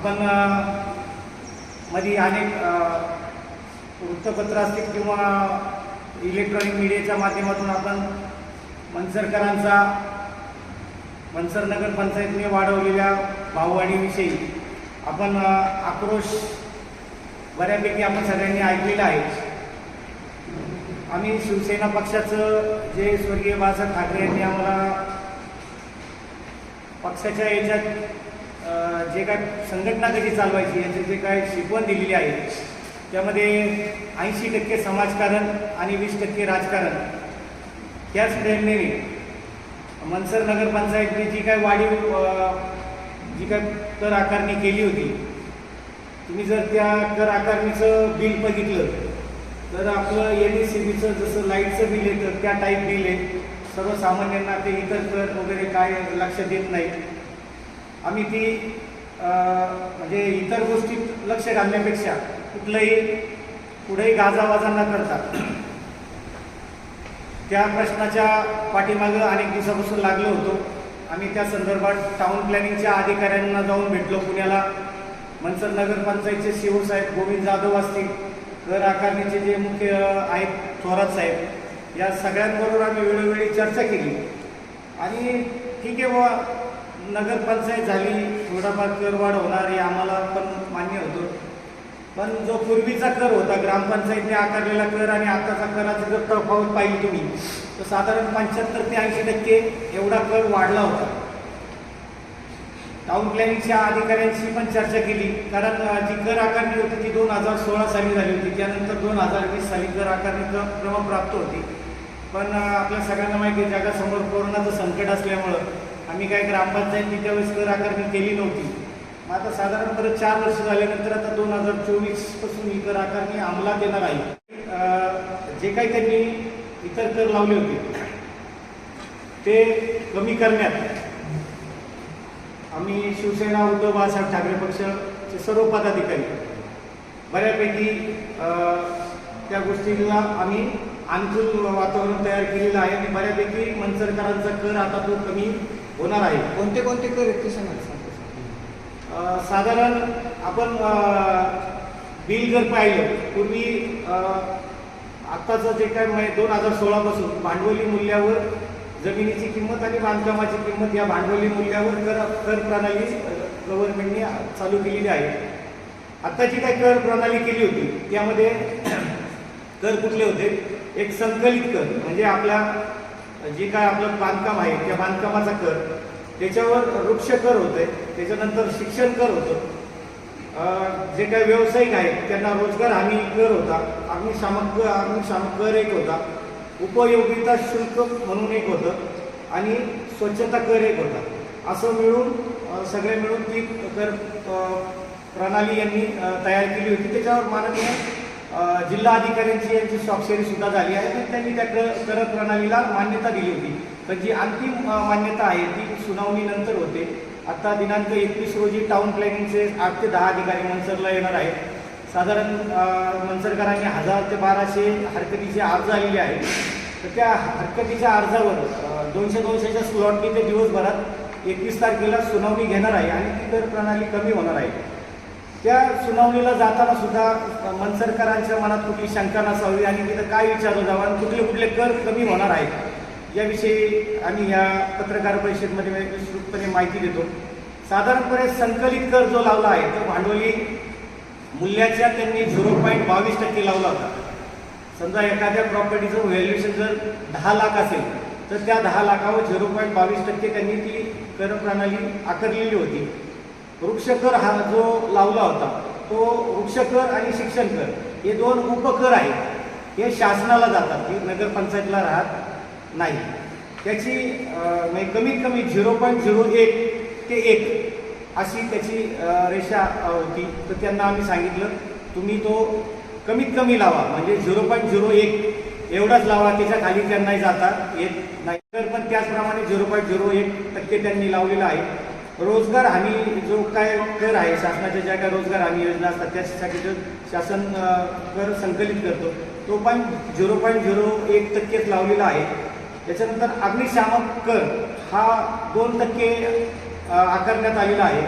आपण मध्ये अनेक वृत्तपत्र असतील किंवा इलेक्ट्रॉनिक मीडियाच्या माध्यमातून आपण मनसरकरांचा मनसर नगर पंचायतीने वाढवलेल्या भाववाढीविषयी आपण आक्रोश बऱ्यापैकी आपण सगळ्यांनी ऐकलेला आहे. आम्ही शिवसेना पक्षाचं जे स्वर्गीय बाळासाहेब ठाकरे यांनी आम्हाला पक्षाच्या याच्यात जे काय संघटना कशी चालवायची याची जे काय शिकवण दिलेली आहे त्यामध्ये ऐंशी टक्के समाजकारण आणि वीस टक्के राजकारण. त्याच प्रेरणेने मनसर नगरपंचायतने जी काय वाढीव जी काय कर आकारणी केली होती तुम्ही जर त्या कर आकारणीचं बिल बघितलं तर आपलं एन एस सी बीचं जसं लाईटचं बिल येतं त्या टाईप बिल आहे. सर्वसामान्यांना ते इतर कर वगैरे काय लक्ष देत नाही. आम्ही ती म्हणजे इतर गोष्टीत लक्ष घालण्यापेक्षा कुठलंही पुढेही गाजावाजा न करता त्या प्रश्नाच्या पाठीमागं अनेक दिवसापासून लागलो होतो. आम्ही त्या संदर्भात टाउन प्लॅनिंगच्या अधिकाऱ्यांना जाऊन भेटलो. पुण्याला मनसर नगरपंचायतचे शिवसाहेब गोविंद जाधव असतील घर आकारणीचे जे मुख्य आहेत थोरात साहेब या सगळ्यांबरोबर आम्ही वेळोवेळी चर्चा केली. आणि ठीक आहे बुवा नगरपंचायत झाली थोडाफार कर वाढ होणार हे आम्हाला पण मान्य होतं. पण जो पूर्वीचा कर होता ग्रामपंचायतने आकारलेला कर आणि आताचा कराचा जर तफावत पाहिली तुम्ही तर साधारण पंच्याहत्तर ते ऐंशी टक्के एवढा कर वाढला होता. टाउन प्लॅनिंगच्या अधिकाऱ्यांशी पण चर्चा केली कारण जी कर आकारणी होती ती दोन हजार सोळा साली झाली होती. त्यानंतर दोन हजार वीस साली कर आकारणीचं क्रमप्राप्त होती. पण आपल्या सगळ्यांना माहिती आहे जगासमोर कोरोनाचं संकट असल्यामुळं आम्ही काय ग्रामपंचायतनी त्यावेळेस कर आकारणी केली नव्हती. मग आता साधारण परत चार वर्ष झाल्यानंतर आता दोन हजार चोवीसपासून ही कर आकारणी अंमलात येणार आहे. जे काही त्यांनी इतर कर लावले होते ते कमी करण्यात आम्ही शिवसेना उद्धव बाळासाहेब ठाकरे पक्षाचे सर्व पदाधिकारी बऱ्यापैकी त्या गोष्टीला आम्ही अनुकूल वातावरण तयार केलेलं आहे आणि बऱ्यापैकी मनसरकरांचा कर आता तो कमी होणार आहे. कोणते कोणते कर आहेत ते सांगा सांगतो. अ, साधारण आपण बिल जर पाहिलं पूर्वी आत्ताचं जे काय मै दोन हजार सोळापासून भांडवली मूल्यावर जमिनीची किंमत आणि बांधकामाची किंमत या भांडवली मूल्यावर कर कर प्रणाली गव्हर्नमेंटने चालू केलेली आहे. आत्ताची काय कर प्रणाली केली होती त्यामध्ये कर कुठले होते? एक संकलित कर म्हणजे आपला जे काय आपलं बांधकाम आहे त्या बांधकामाचा कर त्याच्यावर वृक्ष कर होते त्याच्यानंतर शिक्षण कर होतं. जे काही व्यावसायिक आहेत त्यांना रोजगार हमी कर होता अग्निशामक कर अग्निशामक कर एक होता उपयोगिता शुल्क म्हणून एक होतं आणि स्वच्छता कर एक होता. असं मिळून सगळे मिळून ती कर प्रणाली यांनी तयार केली होती. त्याच्यावर माननीय जिल्हाधिकाऱ्यांची जिल्हा अधिकाऱ्यांची यांची स्वाक्षरी सुद्धा झाली आहे. तर त्यांनी त्या कर प्रणालीला मान्यता दिली होती. पण जी अंतिम मान्यता आहे ती सुनावणीनंतर होते. आता दिनांक एकवीस रोजी टाउन प्लॅनिंगचे आठ ते दहा अधिकारी मनसरला येणार आहेत. साधारण मनसरकरांनी हजार ते बाराशे हरकतीचे अर्ज आलेले आहेत. तर त्या हरकतीच्या अर्जावर दोनशे दोनशेच्या स्लॉटनी ते दिवसभरात एकवीस तारखेला सुनावणी घेणार आहे आणि ती कर प्रणाली कमी होणार आहे. त्या सुनावणीला जाताना सुद्धा अं, मनसरकरांच्या मनात कुठली शंका नसावी आणि तिथं काय विचारलं जावं आणि कुठले कुठले कर कमी होणार आहेत याविषयी आम्ही या पत्रकार परिषदेमध्ये विस्तृतपणे माहिती देतो. साधारणपणे संकलित कर जो लावला आहे तो भांडवली मूल्याच्या त्यांनी झिरो पॉईंट बावीस टक्के लावला होता. समजा एखाद्या प्रॉपर्टीचं व्हॅल्युएशन जर दहा लाख असेल तर त्या दहा लाखावर झिरो पॉईंट बावीस टक्के त्यांनी ती करप्रणाली आकारलेली होती. वृक्षकर हा जो लावला होता तो वृक्षकर आणि शिक्षण कर हे दोन उपकर आहेत. हे शासनाला जातात हे नगरपंचायतीला राहत नाही. त्याची म्हणजे कमीत कमी झिरो पॉईंट झिरो एक ते एक अशी त्याची रेषा होती. तर त्यांना आम्ही सांगितलं तुम्ही तो कमीत कमी लावा. म्हणजे झिरो पॉईंट झिरो एक एवढाच लावा त्याच्याखाली त्यांनाही जाता येत नाही. तर पण त्याचप्रमाणे झिरो पॉईंट झिरो एक टक्के त्यांनी लावलेला आहे. रोजगार हमी जो काय कर आहे शासनाच्या ज्या काय रोजगार हमी योजना असतात त्याच्यासाठी जो शासन कर संकलित करतो तो पण झिरो पॉईंट झिरो एक टक्केच लावलेला आहे. त्याच्यानंतर अग्निशामक कर हा दोन टक्के आकारण्यात आलेला आहे.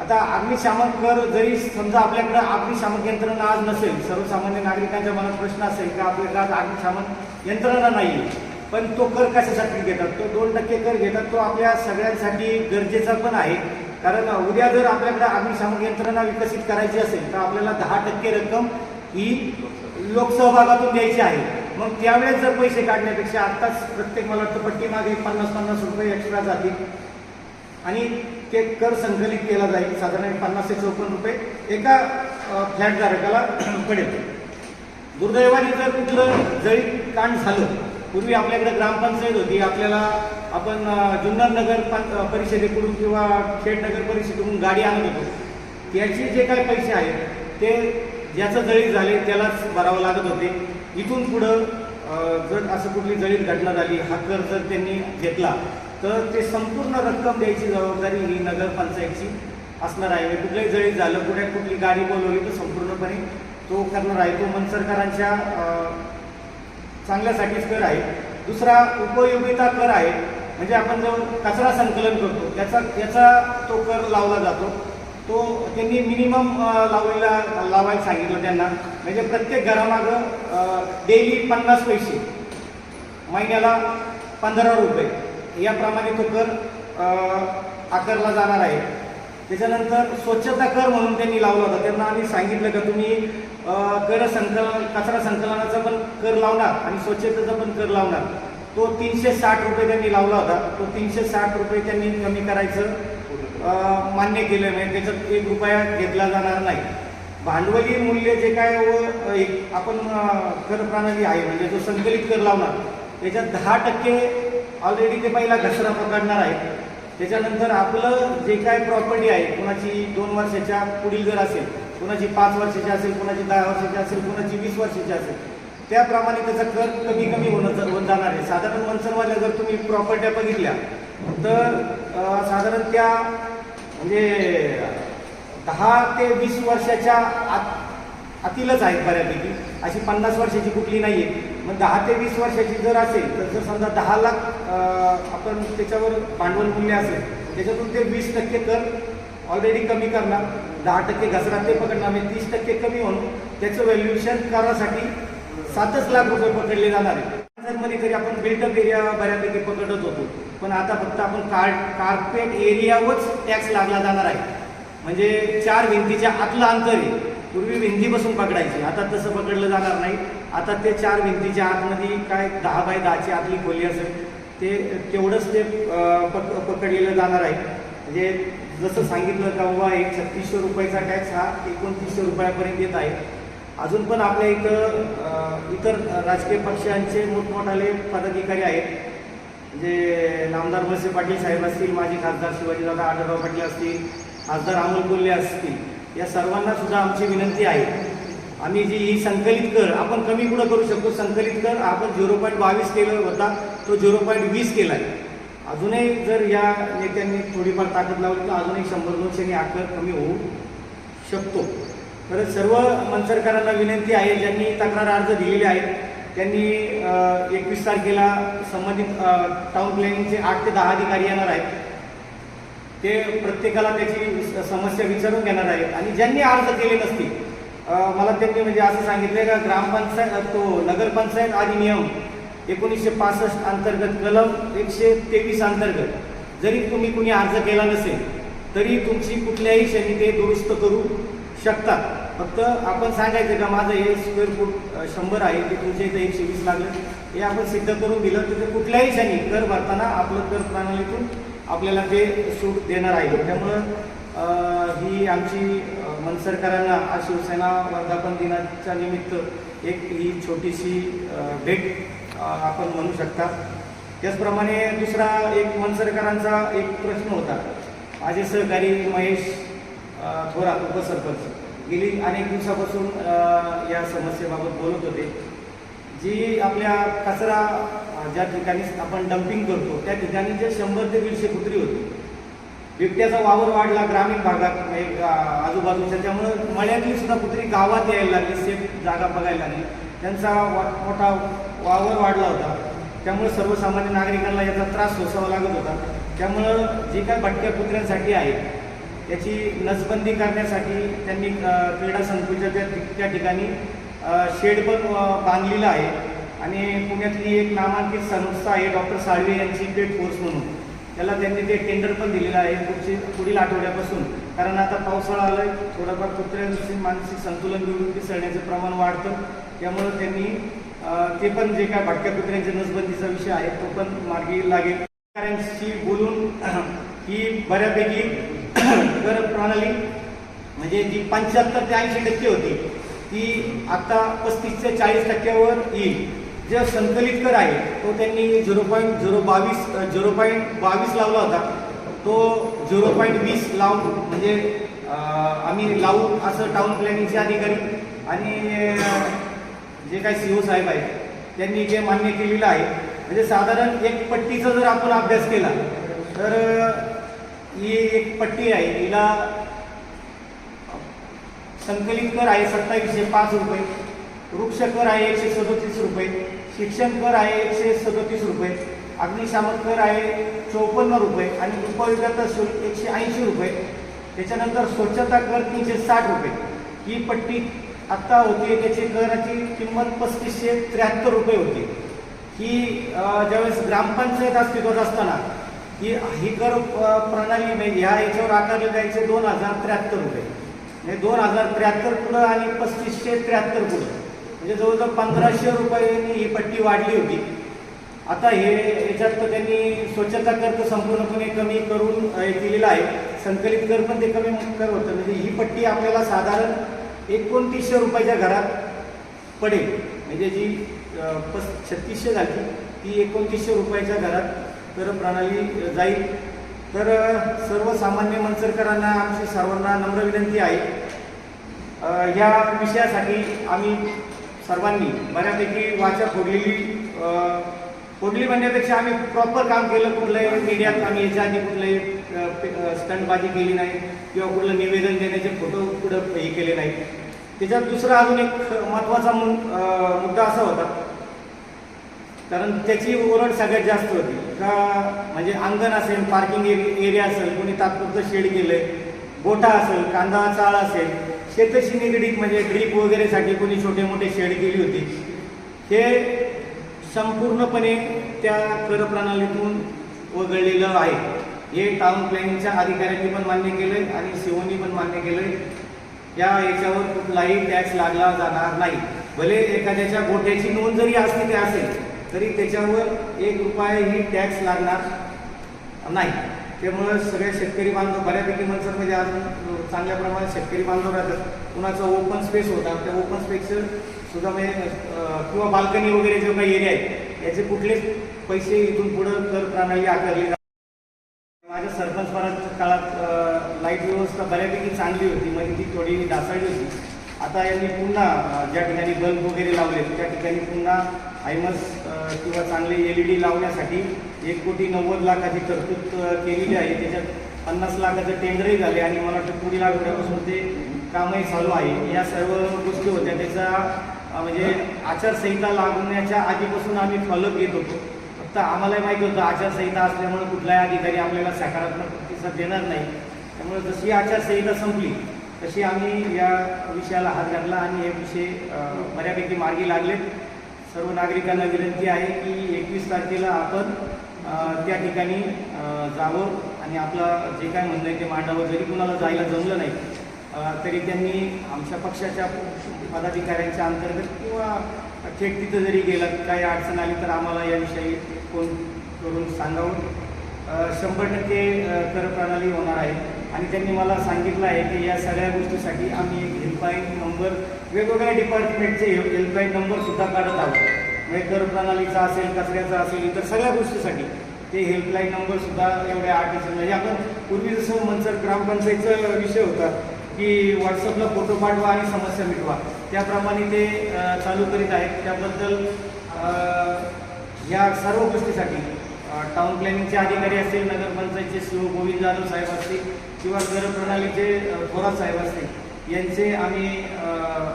आता अग्निशामक कर जरी समजा आपल्याकडं अग्निशामक यंत्रणा आज नसेल सर्वसामान्य नागरिकांच्या मनात प्रश्न असेल का आपल्याकडे आज अग्निशामक यंत्रणा नाही पण तो कर कशासाठी घेतात? तो दोन टक्के कर घेतात तो आपल्या सगळ्यांसाठी गरजेचा पण आहे. कारण उद्या जर आपल्याकडे अग्निशामक यंत्रणा विकसित करायची असेल तर आपल्याला दहा टक्के रक्कम ही लोकसहभागातून द्यायची आहे. मग त्यावेळेस जर पैसे काढण्यापेक्षा आत्ताच प्रत्येक मला वाटतं पट्टी मागे पन्नास पन्नास रुपये एक्स्ट्रा जातील. आणि ते कर संकलित केला जाईल साधारण पन्नास ते चौपन्न रुपये एका फ्लॅटधारकाला पडेल. दुर्दैवाने जर कुठलं जळी कांड झालं पूर्वी आपल्याकडे ग्रामपंचायत होती. आपल्याला आपण जुन्नर नगर परिषदेकडून किंवा खेड नगर परिषदेकडून गाडी आणत होतो. त्याचे जे काही पैसे आहेत ते ज्याचं जळीत झाले त्यालाच भरावं लागत होते. इथून पुढं जर असं कुठली जळीत घटना झाली हा कर जर त्यांनी घेतला तर ते संपूर्ण रक्कम द्यायची जबाबदारी ही नगरपंचायतची असणार आहे. कुठलंही जळीत झालं कुठे कुठली गाडी बोलवली तर संपूर्णपणे तो करणार आहे. तो मन सरकारांच्या चांगल्यासाठीच कर आहे. दुसरा उपयोगिता कर आहे. म्हणजे आपण जो कचरा संकलन करतो त्याचा त्याचा तो कर लावला जातो. तो त्यांनी मिनिमम लावलेला लावायला सांगितलं त्यांना. म्हणजे प्रत्येक घरामागं डेली पन्नास पैसे. महिन्याला पंधरा रुपये. याप्रमाणे तो कर आकारला जाणार आहे. त्याच्यानंतर स्वच्छता कर म्हणून त्यांनी लावला होता. त्यांना आम्ही सांगितलं का तुम्ही कर संकलन कचरा संकलनाचा पण कर लावणार आणि स्वच्छतेचा पण कर लावणार. तो तीनशे साठ रुपये त्यांनी लावला होता. तो तीनशे साठ रुपये त्यांनी कमी करायचं मान्य केलं नाही. त्याच्यात एक रुपया घेतला जाणार नाही. भांडवली मूल्य जे काय व एक आपण कर प्रणाली आहे म्हणजे जो संकलित कर लावणार त्याच्यात दहा टक्के ऑलरेडी ते पहिला घसरा पकडणार आहे त्याच्यानंतर आपलं जे काय प्रॉपर्टी आहे कोणाची दोन वर्षाच्या पुढील जर असेल कुणाची पाच वर्षाची असेल कुणाची दहा वर्षाची असेल कुणाची वीस वर्षाची असेल. त्याप्रमाणे त्याचा कर कमी कमी होणं होत जाणार आहे. साधारण मनसरवाल्या जर तुम्ही प्रॉपर्ट्या बघितल्या तर साधारण त्या म्हणजे दहा ते वीस वर्षाच्या आत आतीलच आहेत बऱ्यापैकी. अशी पन्नास वर्षाची कुठली नाही आहे मग दहा ते वीस वर्षाची जर असेल तर जर समजा दहा लाख आपण त्याच्यावर भांडवल मूल्य असेल त्याच्यातून ते वीस टक्के कर ऑलरेडी कमी करणार. दहा टक्के घसरा ते पकडणार. म्हणजे तीस टक्के कमी होऊन त्याचं व्हॅल्युएशन करासाठी सातच लाख रुपये पकडले जाणार आहे. मध्ये तरी आपण बिल्डअप एरिया बऱ्यापैकी पकडत होतो. पण आता फक्त आपण कार कार्पेट एरियावरच टॅक्स लागला जाणार आहे. म्हणजे चार भिंतीच्या आतलं अंतर आहे. पूर्वी भिंतीपासून पकडायची. आता तसं पकडलं जाणार नाही. आता ते चार भिंतीच्या आतमध्ये काय दहा बाय दहाची आतली खोली असेल ते तेवढंच ते पक पकडलेलं जाणार आहे. म्हणजे जसं सांगितलं का बाबा एक छत्तीसशे रुपयाचा टॅक्स हा एकोणतीसशे रुपयापर्यंत येत आहे. अजून पण आपल्या इथं इतर राजकीय पक्षांचे मोठमोठाले पदाधिकारी आहेत. म्हणजे नामदार वळसे पाटील साहेब असतील माजी खासदार शिवाजीदादा आढळराव पाटील असतील खासदार अमोल कोल्हे असतील या सर्वांना सुद्धा आमची विनंती आहे. आम्ही जी ही संकलित कर आपण कमी कुठं करू शकतो? संकलित कर आपण झिरो पॉईंट बावीस केला होता तो झिरो पॉईंट वीस केला आहे अजूनही जर या नेत्यांनी थोडीफार ताकद लावली तर अजूनही शंभर दोनशेने आकार कमी होऊ शकतो. तर सर्व मनसरकरांना विनंती आहे ज्यांनी तक्रार अर्ज दिलेले आहेत त्यांनी एकवीस तारखेला संबंधित टाऊन टाउन प्लॅनिंगचे आठ ते दहा अधिकारी येणार आहेत. ते प्रत्येकाला त्याची समस्या विचारून घेणार आहेत. आणि ज्यांनी अर्ज केले नसतील मला त्यांनी म्हणजे असं सांगितलं का ग्रामपंचायत तो नगरपंचायत अधिनियम एकोणीसशे पासष्ट अंतर्गत कलम एकशे तेवीस अंतर्गत. जरी तुम्ही कुणी अर्ज केला नसेल तरी तुमची कुठल्याही क्षणी ते दुरुस्त करू शकतात. फक्त आपण सांगायचं का माझं हे स्क्वेअर फूट शंभर आहे ते तुमच्या इथं एकशे वीस लागलं. हे आपण सिद्ध करून दिलं तर ते कुठल्याही क्षणी कर भरताना आपलं कर प्रणालीतून आपल्याला ते सूट देणार आहे. त्यामुळं ही आमची मन मनसरकरांना आज शिवसेना वर्धापन दिनाच्या निमित्त एक ही छोटीशी भेट आपण म्हणू शकता. त्याचप्रमाणे दुसरा एक मनसरकरांचा एक प्रश्न होता. माझे सहकारी महेश थोरात उपसरपंच गेली अनेक दिवसापासून या समस्येबाबत बोलत होते. जी आपल्या कचरा ज्या ठिकाणी आपण डम्पिंग करतो त्या ठिकाणी जे शंभर ते दीडशे कुत्री होती. बिबट्याचा वावर वाढला ग्रामीण भागात म्हणजे, आजूबाजूच्या. त्यामुळं मळ्यातली सुद्धा कुत्री गावात यायला लागली सेफ जागा बघायला लागली. त्यांचा मोठा वावर वाढला होता. त्यामुळे सर्वसामान्य नागरिकांना याचा त्रास सोसावा लागत होता. त्यामुळं जे काय भटक्या कुत्र्यांसाठी आहे याची नसबंदी करण्यासाठी त्यांनी क्रीडा संकुलच्या त्या त्या ठिकाणी शेड पण बांधलेला बांधलेलं आहे. आणि पुण्यातली एक नामांकित संस्था आहे डॉक्टर साळवे यांची पेट फोर्स म्हणून. त्याला त्यांनी ते टेंडर पण दिलेलं आहे पुढची पुढील आठवड्यापासून. कारण आता पावसाळा आलाय थोडंफार कुत्र्यांचे मानसिक संतुलन बिघडून पिसळण्याचं प्रमाण वाढतं. त्यामुळं त्यांनी ते पण जे काय भटक्या कुत्र्यांच्या नसबंदीचा विषय आहे तो पण मार्गी लागेल. शेतकऱ्यांशी बोलून ही बऱ्यापैकी कर प्रणाली म्हणजे जी पंच्याहत्तर ते ऐंशी टक्के होती ती आता पस्तीस ते चाळीस टक्क्यावर येईल. जे संकलित कर आहे तो त्यांनी झिरो पॉईंट झिरो बावीस झिरो पॉईंट बावीस लावला होता. तो झिरो पॉईंट वीस लावून म्हणजे आम्ही लावू असं टाऊन प्लॅनिंगचे अधिकारी आणि जे काही सी ओ साहेब आहेत त्यांनी जे मान्य केलेलं आहे म्हणजे साधारण एक पट्टीचा जर आपण अभ्यास केला तर ही एक पट्टी आहे हिला संकलित कर आहे सत्तावीसशे पाच रुपये वृक्ष कर आहे एकशे सदोतीस रुपये शिक्षण कर आहे एकशे सदोतीस रुपये अग्निशामक कर आहे चौपन्न रुपये आणि उपविक्रेता शुल्क एकशे ऐंशी रुपये. त्याच्यानंतर स्वच्छता कर तीनशे साठ रुपये. ही पट्टी आत्ता होती त्याची कराची किंमत पस्तीसशे त्र्याहत्तर रुपये होती. ही ज्यावेळेस ग्रामपंचायत अस्तित्वात असताना ही ही कर प्रणाली म्हणजे ह्या याच्यावर आकारले जायचे दोन हजार त्र्याहत्तर रुपये. म्हणजे दोन हजार त्र्याहत्तर पुढं आणि पस्तीसशे त्र्याहत्तर पुढं. म्हणजे जवळजवळ पंधराशे रुपयांनी ही पट्टी वाढली होती. आता हे याच्यात तर त्यांनी स्वच्छता कर तर संपूर्णपणे कमी करून दिलेला हे केलेलं आहे. संकलित कर पण ते कमी कर होतं. म्हणजे ही पट्टी आपल्याला साधारण एकोणतीसशे रुपयाच्या घरात पडेल. म्हणजे जी अ, पस छत्तीसशे झाली ती एकोणतीसशे रुपयाच्या घरात कर प्रणाली जाईल. तर सर्वसामान्य मनसरकरांना आमची सर्वांना नम्र विनंती आहे. या विषयासाठी आम्ही सर्वांनी बऱ्यापैकी वाचा फोडलेली कुठली म्हणण्यापेक्षा आम्ही प्रॉपर काम केलं कुठलंही मीडियात आम्ही याच्या आधी कुठलंही स्टंटबाजी केली नाही किंवा कुठलं निवेदन देण्याचे फोटो कुठं हे केले नाही. त्याच्यात दुसरा अजून एक महत्त्वाचा मु- मुद्दा असा होता. कारण त्याची ओरड सगळ्यात जास्त होती. का म्हणजे अंगण असेल पार्किंग एरिया असेल कोणी तात्पुरतं शेड केलंय गोठा असेल कांदा चाळ असेल शेताशी निगडीत म्हणजे ड्रीप वगैरेसाठी कोणी छोटे मोठे शेड केली होती. हे संपूर्णपणे त्या कर प्रणालीतून वगळलेलं आहे. हे टाउन प्लॅनिंगच्या अधिकाऱ्यांनी पण मान्य केलंय आणि सीओनी पण मान्य केलंय. या याच्यावर कुठलाही टॅक्स लागला जाणार नाही. भले एखाद्याच्या गोठ्याची नोंद जरी असली ते असेल तरी त्याच्यावर एक रुपयाही टॅक्स लागणार नाही. त्यामुळं सगळे शेतकरी बांधव बऱ्यापैकी मनसरमध्ये म्हणजे अजून चांगल्या प्रमाणात शेतकरी बांधव राहतात. कुणाचं ओपन स्पेस होता त्या ओपन स्पेसचं सुद्धा म्हणजे किंवा बाल्कनी वगैरे जे काही एरिया आहेत याचे कुठलेच पैसे इथून पुढं कर प्रणाली आकारली माझ्या सरपंच पदाच्या काळात लाइट व्यवस्था बऱ्यापैकी चांगली होती. म्हणजे ती थोडी ढासळली होती. आता यांनी पुन्हा ज्या ठिकाणी बल्ब वगैरे लावले त्या ठिकाणी पुन्हा आयमस किंवा चांगले एल ई डी लावण्यासाठी एक कोटी नव्वद लाखाची तरतूद केलेली आहे. त्याच्यात पन्नास लाखाचं टेंडरही झाले आणि मला वाटतं पुढील आठवड्यापासून ते कामही चालू आहे. या सर्व गोष्टी होत्या. त्याचा म्हणजे आचारसंहिता लागण्याच्या आधीपासून आम्ही फॉलोअप घेत होतो. फक्त आम्हालाही माहिती होतं आचारसंहिता असल्यामुळे कुठलाही अधिकारी आपल्याला सकारात्मक प्रतिसाद देणार नाही. त्यामुळे जशी आचारसंहिता संपली तशी आम्ही या विषयाला हात घातला आणि हे विषय बऱ्यापैकी मार्गी लागलेत सर्व नागरिकांना विनंती आहे की एकवीस तारखेला आपण त्या ठिकाणी जावं आणि आपलं जे काय म्हणणं आहे ते मांडावं. जरी कुणाला जायला जमलं नाही तरी त्यांनी आमच्या पक्षाच्या पदाधिकाऱ्यांच्या अंतर्गत किंवा थेट तिथं जरी गेलं काही अडचण आली तर आम्हाला याविषयी फोन करून सांगावं. शंभर टक्के करप्रणाली होणार आहे. आणि त्यांनी मला सांगितलं आहे की या सगळ्या गोष्टीसाठी आम्ही एक हेल्पलाईन नंबर वेगवेगळ्या डिपार्टमेंटचे हेल्पलाईन नंबरसुद्धा काढत आहोत. म्हणजे कर प्रणालीचा असेल कचऱ्याचा असेल इतर सगळ्या गोष्टीसाठी ते हेल्पलाईन नंबरसुद्धा एवढ्या असेल म्हणजे आपण पूर्वी जसं मनसर ग्रामपंचायतचा विषय होता की व्हॉट्सअपला फोटो पाठवा आणि समस्या मिटवा. त्याप्रमाणे ते चालू करीत आहेत. त्याबद्दल या सर्व गोष्टीसाठी टाउन प्लॅनिंगचे अधिकारी असतील नगरपंचायतचे शिव गोविंद जाधव साहेब असतील किंवा करप्रणालीचे थोरात साहेब असतील यांचे आम्ही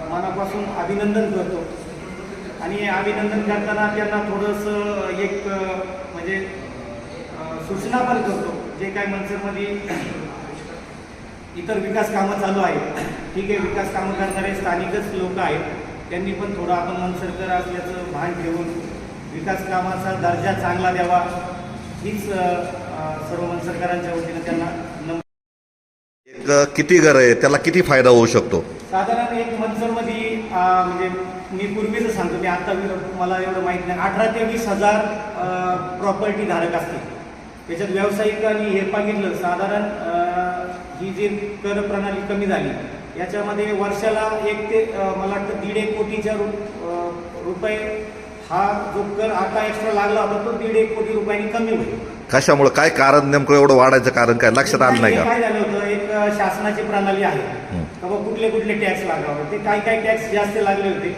मनापासून अभिनंदन करतो. आणि अभिनंदन करताना त्यांना थोडंसं एक म्हणजे सूचना पण करतो. जे काय मनसरमध्ये इतर विकास कामं चालू आहेत. ठीक आहे विकास कामं करणारे स्थानिकच लोक आहेत. त्यांनी पण थोडं आपण मनसरकर असल्याचं भान ठेवून विकास कामाचा दर्जा चांगला द्यावा. हीच सर्व मनसरकरांच्या वतीनं त्यांना एक किती घर आहे? त्याला किती फायदा होऊ शकतो? साधारण एक मनसरमध्ये म्हणजे मी पूर्वीच सांगतो मी आता मी- मला एवढं माहीत नाही. अठरा ते वीस हजार प्रॉपर्टी धारक असतील. त्याच्यात व्यावसायिक आणि हे बघितलं साधारण ही जी कर प्रणाली कमी झाली. याच्यामध्ये वर्षाला एक ते मला वाटतं दीड एक कोटीच्या रु रुपये हा जो कर आता एक्स्ट्रा लागला होता तो दीड एक कोटी रुपयांनी कमी होईल. कशामुळे? काय कारण नेमकं एवढं वाढायचं कारण काय? लक्षात आलं नाही का? काय झालं होतं एक शासनाची प्रणाली आहे. हं. का बा कुठले कुठले टॅक्स लागावं? ते काय काय टॅक्स जास्त लागले होते.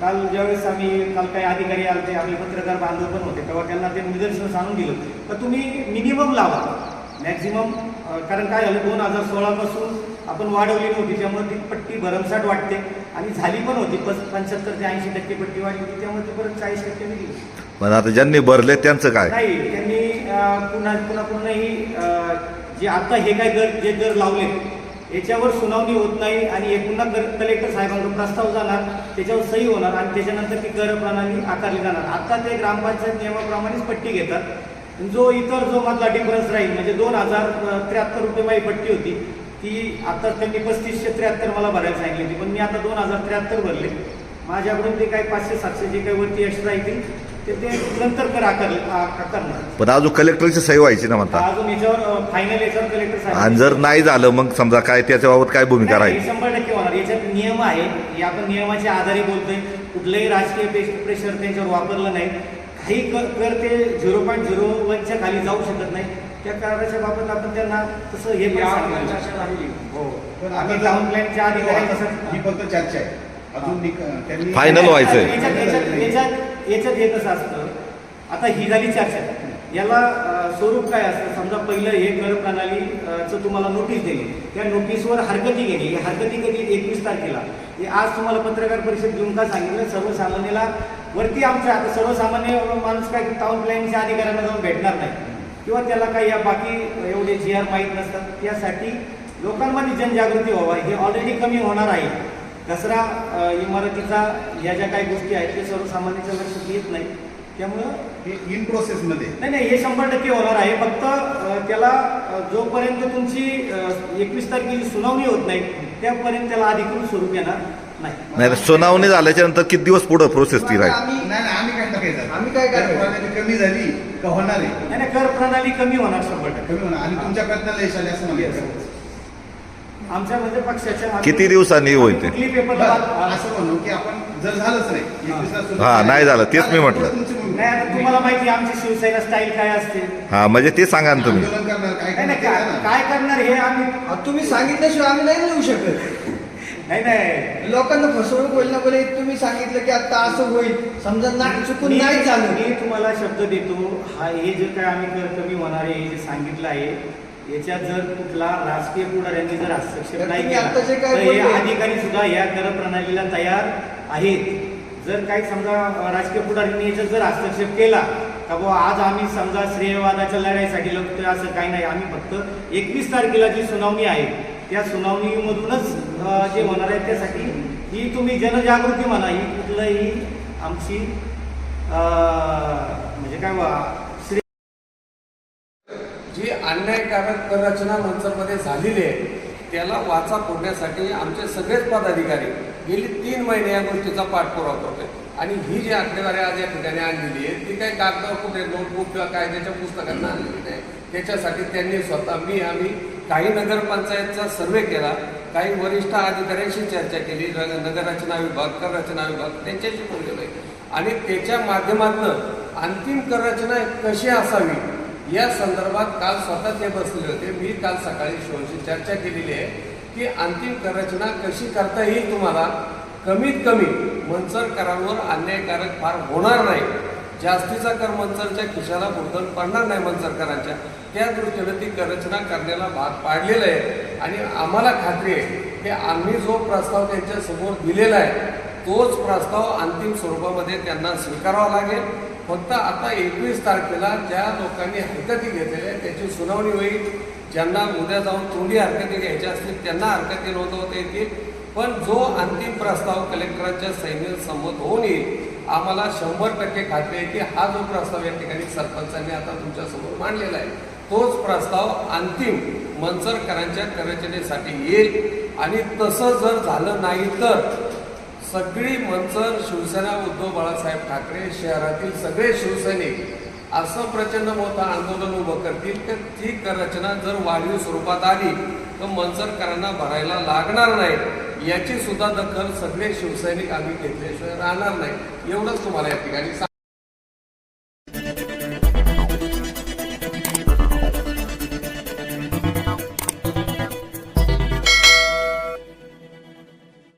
काल ज्यावेळेस आम्ही काल काही अधिकारी आले आपले पत्रकार बांधव पण होते तेव्हा त्यांना ते निदर्शनं सांगून दिलं. तर तुम्ही मिनिमम लावा. मॅक्झिमम कारण काय झालं दोन हजार सोळापासून आपण वाढवली नव्हती त्यामुळे ती पट्टी भरमसाठ वाटते. आणि झाली पण होती पस पंच्याहत्तर ते ऐंशी टक्के पट्टी वाढली होती त्यामुळे ती परत चाळीस टक्के गेली पण आता ज्यांनी भरले त्यांचं काय? नाही त्यांनी पुन्हा पुन्हा पुन्हा ही जे आता हे काय दर जे दर लावले याच्यावर सुनावणी होत नाही आणि हे पुन्हा कलेक्टर साहेबांकडे प्रस्ताव जाणार त्याच्यावर सही होणार आणि त्याच्यानंतर ती कर प्रणाली आकारली जाणार. आता ते ग्रामपंचायत नियमाप्रमाणेच पट्टी घेतात. जो इतर जो मधला डिफरन्स राहील म्हणजे दोन हजार त्र्याहत्तर रुपये माझी पट्टी होती ती आता त्यांनी पस्तीसशे त्र्याहत्तर मला भरायला सांगितली होती. पण मी आता दोन हजार त्र्याहत्तर भरले. माझ्याकडून ते काही पाचशे सातशे जे काही वरती एक्स्ट्रा येतील ते ते नंतर कर आकारणार पण अजून कलेक्टरची सही व्हायची ना म्हणता? अजून याच्यावर फायनल याच्यावर कलेक्टर आणि जर नाही झालं मग समजा काय त्याच्याबाबत काय भूमिका राहील? शंभर टक्के होणार. याच्यात नियम आहे हे आपण नियमाच्या आधारे बोलतोय. कुठलंही राजकीय प्रेशर त्यांच्यावर वापरलं नाही. काही कर कर ते झिरो पॉईंट झिरो वनच्या खाली जाऊ शकत नाही. त्या कराराच्या बाबत आपण त्यांना तसं हे. हो. आम्ही टाउन प्लॅनच्या अधिकाऱ्यांच्या ही फक्त चर्चा आहे. अजून निक- त्यांनी Final व्हायचंय. याच्यात याच्यात याच्यात याच्यात हे कसं असतं. आता ही झाली चर्चा. याला स्वरूप काय असतं? समजा पहिलं हे कर प्रणालीचं तुम्हाला नोटीस दिली. त्या नोटीसवर हरकती गेली हरकती कधी? एकवीस तारखेला. हे आज तुम्हाला पत्रकार परिषद घेऊन का सांगितलं? सर्वसामान्याला वरती आमच्या आता सर्वसामान्य माणूस काय टाउन प्लॅनिंगच्या अधिकाऱ्यांना जाऊन भेटणार नाही. किंवा त्याला काही या बाकी एवढे जी आर माहीत नसतात. त्यासाठी लोकांमध्ये जनजागृती व्हावा. हे ऑलरेडी कमी होणार आहे. दसरा इमारतीचा या ज्या काही गोष्टी आहेत ते सर्वसामान्यांच्या लक्षात येत नाही. त्यामुळं हे इन प्रोसेस मध्ये. नाही नाही हे शंभर टक्के होणार आहे. फक्त त्याला जोपर्यंत तुमची एकवीस तारखेची सुनावणी होत नाही त्यापर्यंत त्याला अधिकृत स्वरूप येणार नाही. नाही तर सुनावणी झाल्याच्यानंतर किती दिवस पुढे प्रोसेस ती राहील? आम्ही नाही नाही, आम्ही काय टाकायचं आम्ही काय प्रणाली कमी झाली का होणार आहे? नाही नाही, कर प्रणाली कमी होणार शंभर टक्के. कमी होणार. आणि तुमच्या प्रयत्नाला यश आले असं आमच्या म्हणजे पक्षाच्या किती दिवसांनी होईल ते? पेपर असं म्हणू की आपण जर झालंच नाही हा, नाही झालं, तेच मी म्हटलं. नाही आता तुम्हाला माहिती आहे आमची शिवसेना स्टाईल काय असते. हा म्हणजे ते सांगा ना तुम्ही. आंदोलन करणार काय नाही काय करणार हे आम्ही आता तुम्ही सांगितल्याशिवाय आम्ही नाही लिहू शकत. नाही नाही. लोकांना फसवणूक होईल ना बोले तुम्ही सांगितलं की आता असं होईल. समजा ना चुकून नाही झालं. मी तुम्हाला शब्द देतो. हा हे जे काय आम्ही कर कमी होणार आहे हे जे सांगितलं आहे याच्यात जर कुठला राजकीय पुढाऱ्यांनी जर हस्तक्षेप तर नाही तुम्ही केला आता जे काय तर हे बोलले- अधिकारी सुद्धा या कर प्रणालीला तयार आहेत. जर काही समजा राजकीय पुढारींनी याच्यात जर हस्तक्षेप केला का बुवा आज आम्ही समजा श्रेयवादाच्या लढाईसाठी लढतोय असं काही नाही. आम्ही फक्त एकवीस तारखेला जी सुनावणी आहे त्या सुनावणीमधूनच जे होणार आहे त्यासाठी ही तुम्ही जनजागृती म्हणा ही कुठलंही आमची म्हणजे काय श्री जी अन्यायकारक रचना मंचमध्ये झालेली आहे त्याला वाचा फोडण्यासाठी आमचे सगळेच पदाधिकारी गेली तीन महिने या गोष्टीचा पाठपुरावा करतोय. आणि ही जी आकडेवारी आज या ठिकाणी आणलेली आहे ती काही कागदावर कुठे नोटबुक किंवा कायद्याच्या पुस्तकांना आणलेली नाही. त्याच्यासाठी त्यांनी स्वतः मी आम्ही काही नगरपंचायतचा सर्वे केला काही वरिष्ठ अधिकाऱ्यांशी चर्चा केली नगररचना विभाग कररचना विभाग त्यांच्याशी बोललेलो आहे आणि त्याच्या माध्यमातून अंतिम कररचना कशी असावी या संदर्भात काल स्वतः ते बसले होते. मी काल सकाळी शिवशी चर्चा केलेली आहे. ती अंतिम कररचना कशी करता येईल तुम्हाला? कमीत कमी मंचरकरांवर अन्यायकारक फार होणार नाही. जास्तीचा कर मंचरच्या खिशाला बुडकन पडणार नाही मंचरकरांच्या त्या दृष्टीनं ती कररचना करण्याला भाग पाडलेलं आहे. आणि आम्हाला खात्री आहे की आम्ही जो प्रस्ताव त्यांच्यासमोर दिलेला आहे तोच प्रस्ताव अंतिम स्वरूपामध्ये त्यांना स्वीकारावा लागेल. फक्त आता एकवीस तारखेला ज्या लोकांनी हरकती घेतलेल्या त्याची सुनावणी होईल. ज्यांना उद्या जाऊन तोंडी हरकती घ्यायच्या असतील त्यांना हरकती नोंदवता येतील. पण जो अंतिम प्रस्ताव कलेक्टरांच्या सैन्य संमत होऊन येईल आम्हाला शंभर टक्के खात्री आहे की हा जो प्रस्ताव या ठिकाणी सरपंचांनी आता तुमच्यासमोर मांडलेला आहे तोच प्रस्ताव अंतिम मनसरकरांच्या करचनेसाठी येईल. आणि तसं जर झालं नाही तर सगळी मनसर शिवसेना उद्धव बाळासाहेब ठाकरे शहरातील सगळे शिवसैनिक असं प्रचंड मोठं आंदोलन उभं करतील तर ती रचना जर वाढीव स्वरूपात आली तर मनसरकरांना भरायला लागणार नाही याची सुद्धा दखल सगळे शिवसैनिक आम्ही घेतल्याशिवाय राहणार नाही एवढंच तुम्हाला या ठिकाणी सांग